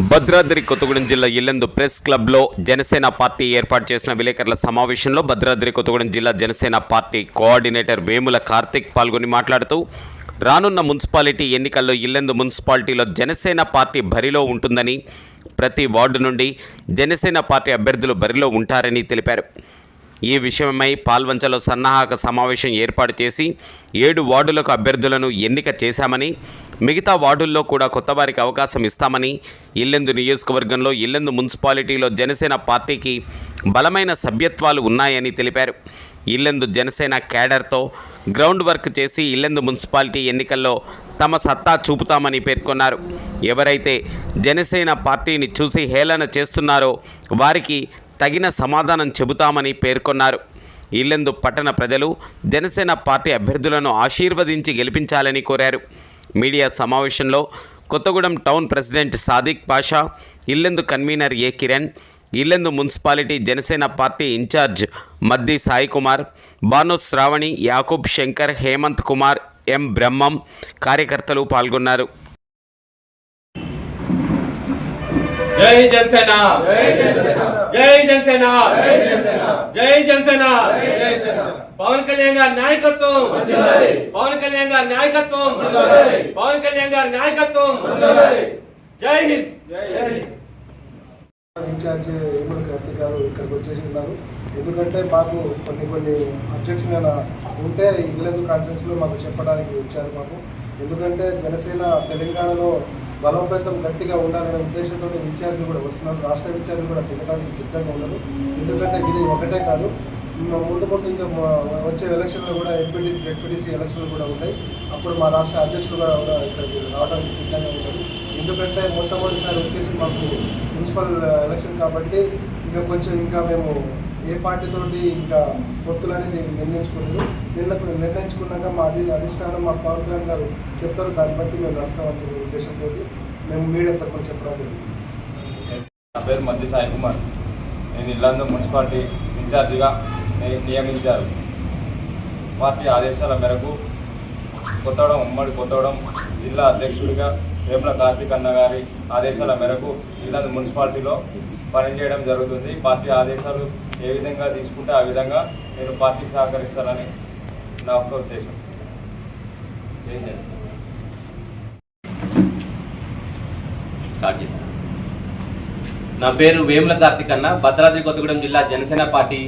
భద్రాద్రి కొత్తగూడెం జిల్లా ఇల్లందు ప్రెస్ క్లబ్లో జనసేన పార్టీ ఏర్పాటు చేసిన విలేకరుల సమావేశంలో భద్రాద్రి కొత్తగూడెం జిల్లా జనసేన పార్టీ కోఆర్డినేటర్ వేముల కార్తిక్ పాల్గొని మాట్లాడుతూ రానున్న మున్సిపాలిటీ ఎన్నికల్లో ఇల్లందు మున్సిపాలిటీలో జనసేన పార్టీ బరిలో ఉంటుందని ప్రతి వార్డు నుండి జనసేన పార్టీ అభ్యర్థులు బరిలో ఉంటారని తెలిపారు. ఈ విషయమై పాల్వంచలో సన్నాహక సమావేశం ఏర్పాటు చేసి ఏడు వార్డులకు అభ్యర్థులను ఎన్నిక చేశామని మిగతా వార్డుల్లో కూడా కొత్త వారికి అవకాశం ఇస్తామని ఇల్లెందు నియోజకవర్గంలో ఇల్లెందు మున్సిపాలిటీలో జనసేన పార్టీకి బలమైన సభ్యత్వాలు ఉన్నాయని తెలిపారు. ఇల్లెందు జనసేన క్యాడర్తో గ్రౌండ్ వర్క్ చేసి ఇల్లెందు మున్సిపాలిటీ ఎన్నికల్లో తమ సత్తా చూపుతామని పేర్కొన్నారు. ఎవరైతే జనసేన పార్టీని చూసి హేళన చేస్తున్నారో వారికి తగిన సమాధానం చెబుతామని పేర్కొన్నారు. ఇల్లెందు పట్టణ ప్రజలు జనసేన పార్టీ అభ్యర్థులను ఆశీర్వదించి గెలిపించాలని కోరారు. మీడియా సమావేశంలో Kothagudem town president Sadiq Pasha Yellandu convener A Kiran Yellandu municipality Janasena party incharge Maddi Sai Kumar Banu Sravani Yakub Shankar Hemanth Kumar M Brahmam కార్యకర్తలు పాల్గొన్నారు. జై జనసేన. జై జనసేన. జై జనసేన. పవన్ కళ్యాణ్ గారి నాయకత్వం. పవన్ కళ్యాణ్ గారి నాయకత్వం. పవన్ కళ్యాణ్ గారి నాయకత్వం. జై హింద్. ఇన్ఛార్జ్ ఏమూరు కార్తీక్ గారు ఇక్కడికి వచ్చేసి ఉన్నారు. ఎందుకంటే మాకు కొన్ని కొన్ని అబ్జెక్షన్ ఉంటే ఇల్లెందు కాన్ఫరెన్స్లో మాకు చెప్పడానికి వచ్చారు మాకు. ఎందుకంటే జనసేన తెలంగాణలో బలోపేతం గట్టిగా ఉండాలనే ఉద్దేశంతో విద్యార్థులు కూడా వస్తున్నారు. రాష్ట్ర విద్యార్థులు కూడా దిగడానికి సిద్ధంగా ఉన్నారు. ఎందుకంటే ఇది ఒకటే కాదు. ముందు ముందు ఇంకా వచ్చే ఎలక్షన్లో కూడా ఎంపీటీసీ డెప్యూటీసీ ఎలక్షన్లు కూడా ఉంటాయి. అప్పుడు మా రాష్ట్ర అధ్యక్షులు కూడా ఇక్కడ ఇక్కడికి రావడానికి సిద్ధంగా ఉన్నారు. ఎందుకంటే మొట్టమొదటిసారి వచ్చేసి మాకు మున్సిపల్ ఎలక్షన్ కాబట్టి ఇంకా కొంచెం ఇంకా మేము ఏ పార్టీతోటి ఇంకా పొత్తులు అనేది నిర్ణయించుకున్నారు నిన్న నిర్ణయించుకున్నాక మా అధిష్టానం మా పవన్ కళ్యాణ్ గారు చెప్తారు. దాన్ని బట్టి మేము నడుస్తామని ఉద్దేశంతో మేము మీడియా తరఫున చెప్పడం జరిగింది. నా పేరు మధ్య సాయి కుమార్. నేను ఇల్లందు మున్సిపాలిటీ ఇన్ఛార్జిగా నియమించారు. పార్టీ ఆదేశాల మేరకు కొత్తవడం ఉమ్మడి కొత్తవడం జిల్లా అధ్యక్షుడిగా వేముల కార్తీక్ అన్న గారి ఆదేశాల మేరకు ఇల్లందు మున్సిపాలిటీలో పనిచేయడం జరుగుతుంది. పార్టీ ఆదేశాలు ఏ విధంగా తీసుకుంటే ఆ విధంగా నేను పార్టీకి సహకరిస్తానని నా ఒక్క ఉద్దేశం. ఏం చేస్తాను నా పేరు వేముల కార్తిక్ అన్న. భద్రాద్రి కొత్తగూడెం జిల్లా జనసేన పార్టీ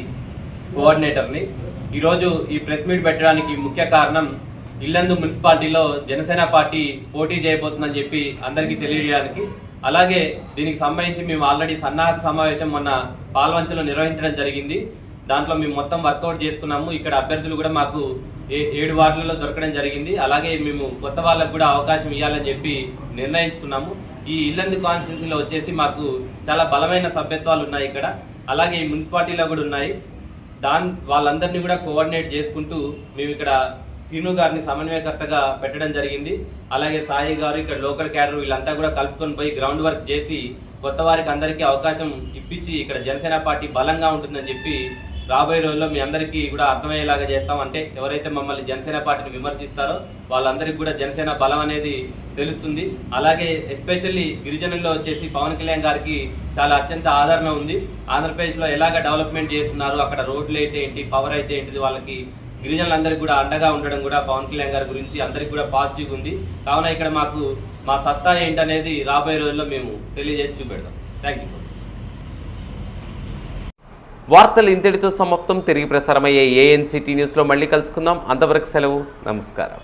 కోఆర్డినేటర్ని. ఈరోజు ఈ ప్రెస్ మీట్ పెట్టడానికి ముఖ్య కారణం ఇల్లందు మున్సిపాలిటీలో జనసేన పార్టీ పోటీ చేయబోతుందని చెప్పి అందరికీ తెలియజేయడానికి అలాగే దీనికి సంబంధించి మేము ఆల్రెడీ సన్నాహక సమావేశం మొన్న పాల్వంచలో నిర్వహించడం జరిగింది. దాంట్లో మేము మొత్తం వర్కౌట్ చేసుకున్నాము. ఇక్కడ అభ్యర్థులు కూడా మాకు ఏ- ఏడు వార్డులలో దొరకడం జరిగింది. అలాగే మేము కొత్త వాళ్ళకు కూడా అవకాశం ఇవ్వాలని చెప్పి నిర్ణయించుకున్నాము. ఈ ఇల్లందు కాన్స్టిట్యూన్సీలో వచ్చేసి మాకు చాలా బలమైన సభ్యత్వాలు ఉన్నాయి ఇక్కడ. అలాగే ఈ మున్సిపాలిటీలో కూడా ఉన్నాయి. దాని వాళ్ళందరినీ కూడా కోఆర్డినేట్ చేసుకుంటూ మేము ఇక్కడ శ్రీను గారిని సమన్వయకర్తగా పెట్టడం జరిగింది. అలాగే సాయి గారు ఇక్కడ లోకల్ క్యాడర్ వీళ్ళంతా కూడా కలుపుకొని పోయి గ్రౌండ్ వర్క్ చేసి కొత్త వారికి అందరికీ అవకాశం ఇప్పించి ఇక్కడ జనసేన పార్టీ బలంగా ఉంటుందని చెప్పి రాబోయే రోజుల్లో మీ అందరికీ కూడా అర్థమయ్యేలాగా చేస్తాం. అంటే ఎవరైతే మమ్మల్ని జనసేన పార్టీని విమర్శిస్తారో వాళ్ళందరికీ కూడా జనసేన బలం అనేది తెలుస్తుంది. అలాగే ఎస్పెషల్లీ గిరిజనుల్లో వచ్చేసి పవన్ కళ్యాణ్ గారికి చాలా అత్యంత ఆదరణ ఉంది. ఆంధ్రప్రదేశ్లో ఎలాగ డెవలప్మెంట్ చేస్తున్నారు? అక్కడ రోడ్లు అయితే ఏంటి? పవర్ అయితే ఏంటిది? వాళ్ళకి గిరిజనులందరికీ కూడా అండగా ఉండడం కూడా పవన్ కళ్యాణ్ గారి గురించి అందరికీ కూడా పాజిటివ్ ఉంది. కావున ఇక్కడ మాకు మా సత్తా ఏంటనేది రాబోయే రోజుల్లో మేము తెలియజేసి చూపెడతాం. థ్యాంక్ యూ వార్తలు ఇంతటితో సమాప్తం. తిరిగి ప్రసారమయ్యే ఏఎన్సిటీ న్యూస్లో మళ్ళీ కలుసుకుందాం. అంతవరకు సెలవు. నమస్కారం.